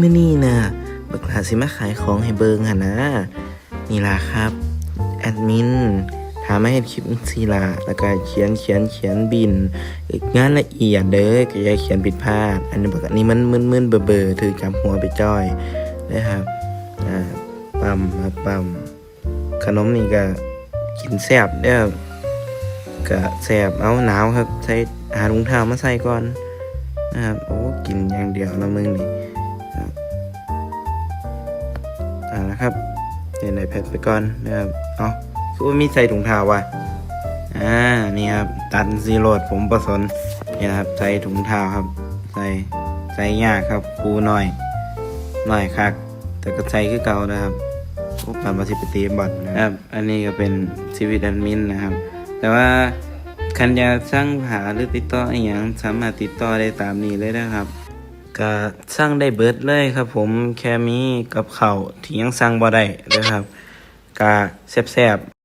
มื่อนี้นะบักหลาสิมาขายของให้เบิงหนนะ นี่ล่ะครับ แอดมินถามมาเห็นคลิปสีลาแล้วก็เขียนเขียนเขียนบินงานละเอียดเด้อก็อย่าเขียนผิดพลาด อันนี้บอกอันนี้มันมึนๆเบอร์ๆถือจำหัวไปจ้อยนะครับอ่าปั๊มครับปั๊มขนมนี่ก็กินแซ่บเด้อก็แซ่บเอาหนาวครับใส่หาถุงเท้ามาใส่ก่อนนะครับโอ้กินอย่างเดียวละมึงนี่ อ่านะครับเดี๋ยวในแพดไปก่อนนะครับเนาคือว่ามีใส่ถุงเท้าว่ะอ่านี่ครับตันซีโรดผมประสนนี่นะครับใส่ถุงเท้าครับ ใส่ใส่ยากครับครูหน่อยหน่อยคักแต่ก็ใส่คือเก่านะครับพวกการมาสิปตีบอดนะครับ อันนี้ก็เป็นชีวิตแอดมินนะครับ แต่ว่าคันยาสร้างหาหรือติดต่ออย่างสามารถติดต่อได้ตามนี้เลยนะครับ ก็สร้างได้เบิดเลยครับ ผมแค่มีกับเขาที่ยังสร้างบ่ได้เลยครับก็แซ่บๆ